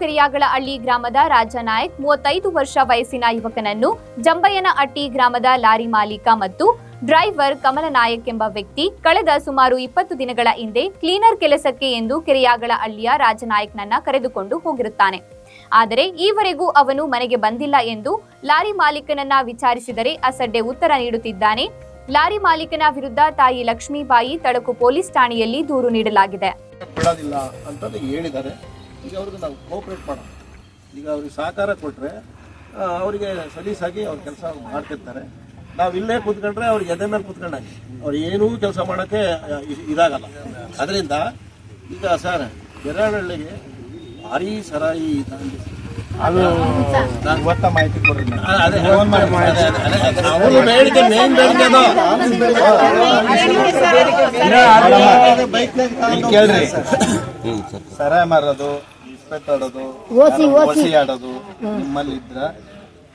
ಕೆರೆಯಾಗಳಹಳ್ಳಿ ಗ್ರಾಮದ ರಾಜನಾಯಕ್ ಮೂವತ್ತೈದು ವರ್ಷ ವಯಸ್ಸಿನ ಯುವಕನನ್ನು ಜಂಬಯ್ಯನಹಟ್ಟಿ ಗ್ರಾಮದ ಲಾರಿ ಮಾಲೀಕ ಮತ್ತು ಡ್ರೈವರ್ ಕಮಲನಾಯಕ್ ಎಂಬ ವ್ಯಕ್ತಿ ಕಳೆದ ಸುಮಾರು ಇಪ್ಪತ್ತು ದಿನಗಳ ಹಿಂದೆ ಕ್ಲೀನರ್ ಕೆಲಸಕ್ಕೆ ಎಂದು ಕೆರೆಯಾಗಳಹಳ್ಳಿಯ ರಾಜನಾಯಕ್ನನ್ನ ಕರೆದುಕೊಂಡು ಹೋಗಿರುತ್ತಾನೆ. ಆದರೆ ಈವರೆಗೂ ಅವನು ಮನೆಗೆ ಬಂದಿಲ್ಲ ಎಂದು ಲಾರಿ ಮಾಲೀಕನನ್ನ ವಿಚಾರಿಸಿದರೆ ಅಸಡ್ಡೆ ಉತ್ತರ ನೀಡುತ್ತಿದ್ದಾನೆ. ಲಾರಿ ಮಾಲೀಕನ ವಿರುದ್ಧ ತಾಯಿ ಲಕ್ಷ್ಮೀಬಾಯಿ, ತಳಕು ಪೊಲೀಸ್ ಠಾಣೆಯಲ್ಲಿ ದೂರು ನೀಡಲಾಗಿದೆ. ಈಗ ಅವ್ರಿಗೆ ನಾವು ಕೋಪ್ರೇಟ್ ಮಾಡೋಣ. ಈಗ ಅವ್ರಿಗೆ ಸಹಕಾರ ಕೊಟ್ಟರೆ ಅವರಿಗೆ ಸಲೀಸಾಗಿ ಅವ್ರ ಕೆಲಸ ಮಾಡ್ತಿರ್ತಾರೆ. ನಾವು ಇಲ್ಲೇ ಕೂತ್ಕೊಂಡ್ರೆ ಅವ್ರಿಗೆ ಎದೆ ಮೇಲೆ ಕೂತ್ಕೊಂಡಾಗ. ಅವ್ರು ಏನೂ ಕೆಲಸ ಮಾಡೋಕ್ಕೆ ಇದಾಗಲ್ಲ. ಅದರಿಂದ ಈಗ ಸರ್ ಕೆರಹಳ್ಳಿಗೆ ಭಾರಿ ಸರಾಯಿ. ಅದು ಇವತ್ತ ಮಾಹಿತಿ ಕೊಡ್ರಿ ಕೇಳ್ರಿ. ಸರಾಯ್ ಮಾರೋದು ಇಸ್ಪೆಟ್ ಆಡೋದು ಓಸಿ ಆಡೋದು ನಿಮ್ಮಲ್ಲಿ ಇದ್ರ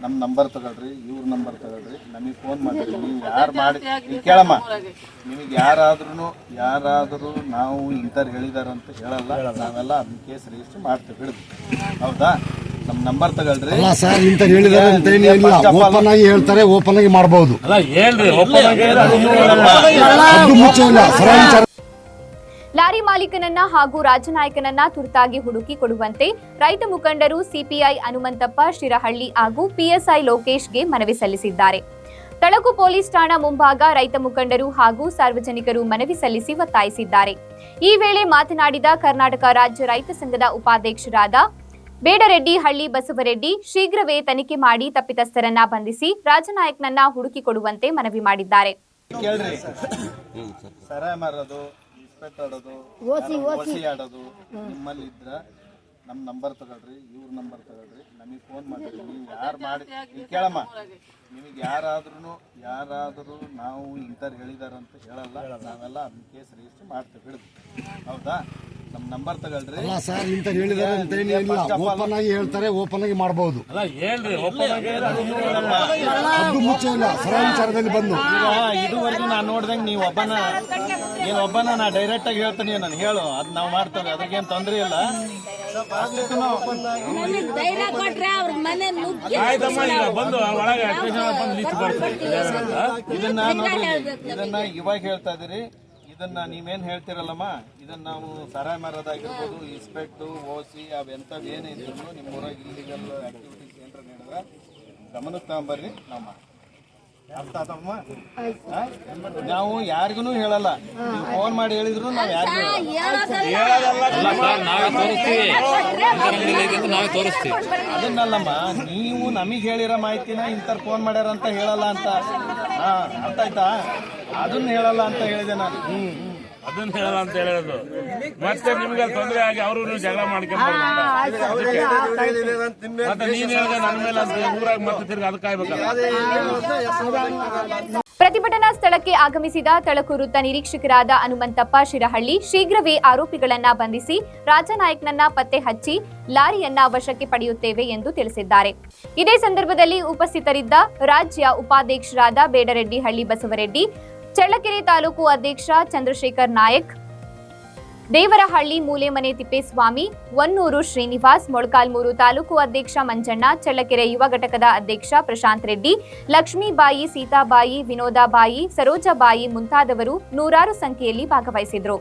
ನಮ್ ನಂಬರ್ ತಗೊಳ್ರಿ ಇವ್ರ ನಂಬರ್ ತಗೊಳ್ರಿ. ನಮಗೆ ಫೋನ್ ಮಾಡ್ರಿ. ನೀವು ಯಾರು ಮಾಡಿ ನೀವು ಕೇಳಮ್ಮ. ನಿಮಗೆ ಯಾರಾದ್ರೂ ಯಾರಾದರೂ ನಾವು ಇಂಥವ್ರು ಹೇಳಿದಾರಂತ ಅಂತ ಹೇಳಲ್ಲ. ನಾವೆಲ್ಲ ಅದನ್ನ ಕೇಸ್ ರಿಜಿಸ್ಟರ್ ಮಾಡ್ತೇವೆ ಹಿಡಿದು. ಹೌದಾ? ನಂಬರ್ ತಗೊಳ್ರಿ. ಅಲ್ಲ ಸರ್ ಇಂತ ಹೇಳಿದಾರೆ ಅಂತ ಏನಿಲ್ಲ First ಓಪನ್ ಆಗಿ ಹೇಳ್ತಾರೆ ಓಪನ್ ಆಗಿ ಮಾಡಬಹುದು ಅಲ್ಲ ಹೇಳ್ರಿ ಒಪ್ಪಂದ ಅದು ಮುಚ್ಚ ಇಲ್ಲ ವಿಚಾರ ಲಾರಿ ಮಾಲೀಕನನ್ನ ಹಾಗೂ ರಾಜನಾಯಕನನ್ನ ತುರ್ತಾಗಿ ಹುಡುಕಿ ಕೊಡುವಂತೆ ರೈತ ಮುಖಂಡರು ಸಿಪಿಐ ಹನುಮಂತಪ್ಪ ಶಿರಹಳ್ಳಿ ಹಾಗೂ ಪಿಎಸ್ಐ ಲೋಕೇಶ್ಗೆ ಮನವಿ ಸಲ್ಲಿಸಿದ್ದಾರೆ. ತಳಕು ಪೊಲೀಸ್ ಠಾಣಾ ಮುಂಭಾಗ ರೈತ ಮುಖಂಡರು ಹಾಗೂ ಸಾರ್ವಜನಿಕರು ಮನವಿ ಸಲ್ಲಿಸಿ ಒತ್ತಾಯಿಸಿದ್ದಾರೆ. ಈ ವೇಳೆ ಮಾತನಾಡಿದ ಕರ್ನಾಟಕ ರಾಜ್ಯ ರೈತ ಸಂಘದ ಉಪಾಧ್ಯಕ್ಷರಾದ ಬೇಡರೆಡ್ಡಿ ಹಳ್ಳಿ ಬಸವರೆಡ್ಡಿ ಶೀಘ್ರವೇ ತನಿಖೆ ಮಾಡಿ ತಪ್ಪಿತಸ್ಥರನ್ನ ಬಂಧಿಸಿ ರಾಜನಾಯಕ್ನನ್ನ ಹುಡುಕಿ ಕೊಡುವಂತೆ ಮನವಿ ಮಾಡಿದ್ದಾರೆ. ನಮ್ಮ ನಂಬರ್ ತಗೊಳ್ರಿ ಇವ್ರ ನಂಬರ್ ತಗೊಳ್ರಿ ನಮಗೆ ಫೋನ್ ಮಾಡಿರಿ. ನೀವು ಯಾರು ಮಾಡಿ ಕೇಳಮ್ಮ. ನಿಮಗೆ ಯಾರಾದ್ರೂ ಯಾರಾದರೂ ನಾವು ಇಂಥವ್ರು ಹೇಳಿದಾರಂತ ಅಂತ ಹೇಳಲ್ಲ. ನಾವೆಲ್ಲ ಅದನ್ನ ಕೇಸ್ ರಿಜಿಸ್ಟರ್ ಮಾಡ್ತೀವಿ ಹಿಡಿದು ಹೌದಾ? ನಮ್ಮ ನಂಬರ್ ತಗೊಳ್ರಿ. ಅಲ್ಲ ಸರ್ ಇಂತ ಹೇಳಿದಾರೆ ಅಂತ ಏನಿಲ್ಲ ಓಪನ್ ಆಗಿ ಹೇಳ್ತಾರೆ ಓಪನ್ ಆಗಿ ಮಾಡಬಹುದು ಅಲ್ಲ ಹೇಳ್ರಿ ಒಪ್ಪಂದ ಅದು ಮುಚ್ಚ ಇಲ್ಲ ವಿಚಾರದಲ್ಲಿ ಬಂದು. ಈಗ ಇದುವರೆಗೂ ನಾನು ನೋಡ್ದಂಗೆ ನೀವು ಒಬ್ಬನ ನೀನು ಒಬ್ಬನ ನಾ ಡೈರೆಕ್ಟ್ ಆಗಿ ಹೇಳ್ತೀನಿ ನಾನು ಹೇಳು. ಅದು ನಾವು ಮಾಡ್ತೇವೆ ಅದಕ್ಕೇನು ತೊಂದರೆ ಇಲ್ಲ. ಅಷ್ಟಕ್ಕೂ ನಾವು ನನಗ್ ಧೈರ್ಯ ಕೊಟ್ರೆ ಅವ್ರ ಮನೆ ನುಗ್ಗಿ ಆಯ್ತಮ್ಮ ಈಗ ಬಂದು ಒಳಗೆ ಸ್ಟೇಷನ್ ಬಂದು ಲಿಸ್ಟ್ ಬರ್ತೀವಿ ಇದನ್ನ ನೋಡ್ರಿ ಇದನ್ನ ಇವಾಗ ಹೇಳ್ತಾ ಇದೀರಿ ಇದನ್ನ ನೀವೇನ್ ಹೇಳ್ತಿರಲ್ಲಮ್ಮ? ಇದನ್ನ ನಾವು ಸರಾಯ್ ಮಾರೋದಾಗಿರ್ಬೋದು ಇಸ್ಪೆಕ್ಟು ಓಸಿ ಅವೆಂಥದ್ದು ಏನೇ ಇದ್ರು ನಿಮ್ಮ ಊರಾಗ ಇಲ್ಲಿಗಲ್ ಆಕ್ಟಿವಿಟೀಸ್ ಏನಾರ ಹೇಳಿದ್ರೆ ಗಮನಕ್ಕೆ ತಗೊಂಬರ್ರಿ ನಾವು. ಅರ್ಥ ಆತಮ್ಮ ನಾವು ಯಾರಿಗೂ ಹೇಳಲ್ಲ. ನೀವು ಫೋನ್ ಮಾಡಿ ಹೇಳಿದ್ರು ನಾವು ಯಾರಿಗೂ ನಾವೇ ತೋರಿಸ್ತೀವಿ. ನಾವೇ ತೋರಿಸ್ತೀವಿ. ಅದನ್ನಲ್ಲಮ್ಮ ನೀವು ನಮಗೆ ಹೇಳಿರೋ ಮಾಹಿತಿನ ಇಂಥವ್ರು ಫೋನ್ ಮಾಡ್ಯಾರ ಅಂತ ಹೇಳಲ್ಲ ಅಂತ. ಹಾ ಅರ್ಥ ಆಯ್ತಾ? ಅದನ್ನ ಹೇಳಲ್ಲ ಅಂತ ಹೇಳಿದೆ ನಾನು. ಅದನ್ನ ಹೇಳಲ್ಲ ಅಂತ ಹೇಳೋದು ಮತ್ತೆ ನಿಮ್ಗೆ ತೊಂದರೆ ಆಗಿ ಅವರು ಜಗಳ ಮಾಡ್ಕೊಂಡ್ಬಾರ್ದು ಮತ್ತೆ ನೀನ್ ಹೇಳಿದ ನನ್ನ ಮೇಲೆ ಅಂತ ಊರಾಗ ಮತ್ತೆ ತಿರ್ಗಿ ಅದಕ್ಕೆ ಕಾಯ್ಬೇಕಲ್ಲ ಪ್ರತಿಭಟನಾ ಸ್ಥಳಕ್ಕೆ ಆಗಮಿಸಿದ ತಳಕು ವೃತ್ತ ನಿರೀಕ್ಷಕರಾದ ಹನುಮಂತಪ್ಪ ಶಿರಹಳ್ಳಿ ಶೀಘ್ರವೇ ಆರೋಪಿಗಳನ್ನ ಬಂಧಿಸಿ ರಾಜನಾಯಕ್ನನ್ನ ಪತ್ತೆ ಹಚ್ಚಿ ಲಾರಿಯನ್ನ ವಶಕ್ಕೆ ಪಡೆಯುತ್ತೇವೆ ಎಂದು ತಿಳಿಸಿದ್ದಾರೆ ಇದೇ ಸಂದರ್ಭದಲ್ಲಿ ಉಪಸ್ಥಿತರಿದ್ದ ರಾಜ್ಯ ಉಪಾಧ್ಯಕ್ಷರಾದ ಬೇಡರೆಡ್ಡಿ ಹಳ್ಳಿ ಬಸವರೆಡ್ಡಿ ಚಳ್ಳಕೆರೆ ತಾಲೂಕು ಅಧ್ಯಕ್ಷ ಚಂದ್ರಶೇಖರ್ ನಾಯಕ್ ದೇವರಹಳ್ಳಿ ಮೂಲೆಮನೆ ತಿಪ್ಪೇಸ್ವಾಮಿ ಒನ್ನೂರು ಶ್ರೀನಿವಾಸ್ ಮೊಳಕಾಲ್ಮೂರು ತಾಲೂಕು ಅಧ್ಯಕ್ಷ ಮಂಜಣ್ಣ ಚಳ್ಳಕೆರೆ ಯುವ ಘಟಕದ ಅಧ್ಯಕ್ಷ ಪ್ರಶಾಂತ್ ರೆಡ್ಡಿ ಲಕ್ಷ್ಮೀಬಾಯಿ ಸೀತಾಬಾಯಿ ವಿನೋದಾಬಾಯಿ ಸರೋಜಾಬಾಯಿ ಮುಂತಾದವರು ನೂರಾರು ಸಂಖ್ಯೆಯಲ್ಲಿ ಭಾಗವಹಿಸಿದರು.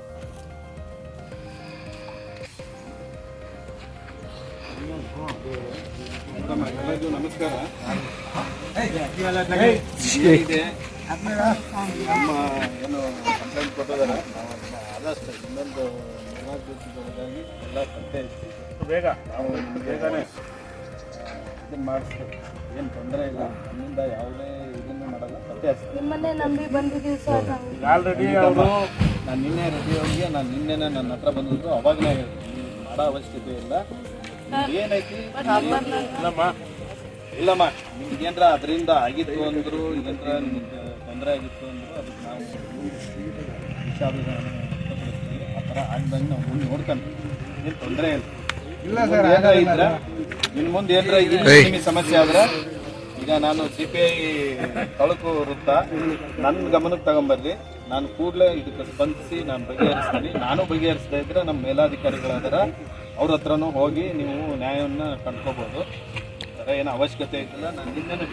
ನಮಸ್ಕಾರ. ನಮ್ಮ ಏನು ಕಂಪ್ಲೇಂಟ್ ಕೊಟ್ಟಿದ್ದಾರೆ. ನಾವು ಅದನ್ನ ಆದಷ್ಟು ಇನ್ನೊಂದು ಮೂರ್ನಾಲ್ಕು ದಿವಸದೊಳಗಾಗಿ ಎಲ್ಲ ಹಚ್ಚಿ ಬೇಗ. ನಾವು ಬೇಗನೆ ಇದನ್ನು ಮಾಡಿಸ್ತೀವಿ ಏನು ತೊಂದರೆ ಇಲ್ಲ. ನಮ್ಮಿಂದ ಯಾವುದೇ ಇದನ್ನು ಮಾಡಲ್ಲ. ಹಚ್ತೀವಿ ನಿಮ್ಮನ್ನೇ ನಂಬಿ ಬಂದಿದ್ದೀವಿ ಸರ್ ಆಲ್ರೆಡಿ ಅವರು ನಾನು ನಿನ್ನೆ ರೆಡಿ ಹೋಗಿ ನಾನು ನಿನ್ನೆನೇ ನನ್ನ ಹತ್ರ ಬಂದಿದ್ದು ಅವಾಗಲೇ ಮಾಡೋ ಅವಶ್ಯಕತೆ ಇಲ್ಲ. ಏನೈತಿ? ಇಲ್ಲಮ್ಮ ಇಲ್ಲಮ್ಮ. ನಿಮ್ಗೆ ಏನರ ಅದರಿಂದ ಆಗಿತ್ತು ಅಂದ್ರು ಇಲ್ಲಂದ್ರೆ ನಿಮ್ಗೆ ತೊಂದರೆ ಆಗಿತ್ತು ಅಂದರೆ ಅದಕ್ಕೆ ನಾವು ವಿಷಾದಗಳನ್ನು ವ್ಯಕ್ತಪಡಿಸ್ತೀವಿ ಆ ಥರ ಆಗ್ದಂಗೆ ನಾವು ಮುಂದೆ ನೋಡ್ಕೊಂಡು ಏನು ತೊಂದರೆ ಇಲ್ಲ. ಇಲ್ಲ ಸರ್ ಏನಾರ ಇದ್ರೆ ಇನ್ನು ಮುಂದೆ ಏನಾರ ನಿಮಗೆ ಸಮಸ್ಯೆ ಆದ್ರೆ ಈಗ ನಾನು ಸಿ ಪಿ ಐ ತಳಕು ವೃತ್ತ. ನನ್ನ ಗಮನಕ್ಕೆ ತಗೊಂಬರ್ರಿ. ನಾನು ಕೂಡಲೇ ಇದಕ್ಕೆ ಸ್ಪಂದಿಸಿ ನಾನು ಬಗೆಹರಿಸ್ತೀನಿ. ನಾನು ಬಗೆಹರಿಸ್ತಾ ಇದ್ರೆ ನಮ್ಮ ಮೇಲಾಧಿಕಾರಿಗಳಾದ್ರೆ ಅವ್ರ ಹತ್ರನೂ ಹೋಗಿ ನೀವು ನ್ಯಾಯವನ್ನು ಕಂಡ್ಕೋಬೋದು. ಥರ ಏನು ಅವಶ್ಯಕತೆ ಇದ್ದಿಲ್ಲ. ನಾನು ನಿನ್ನೆ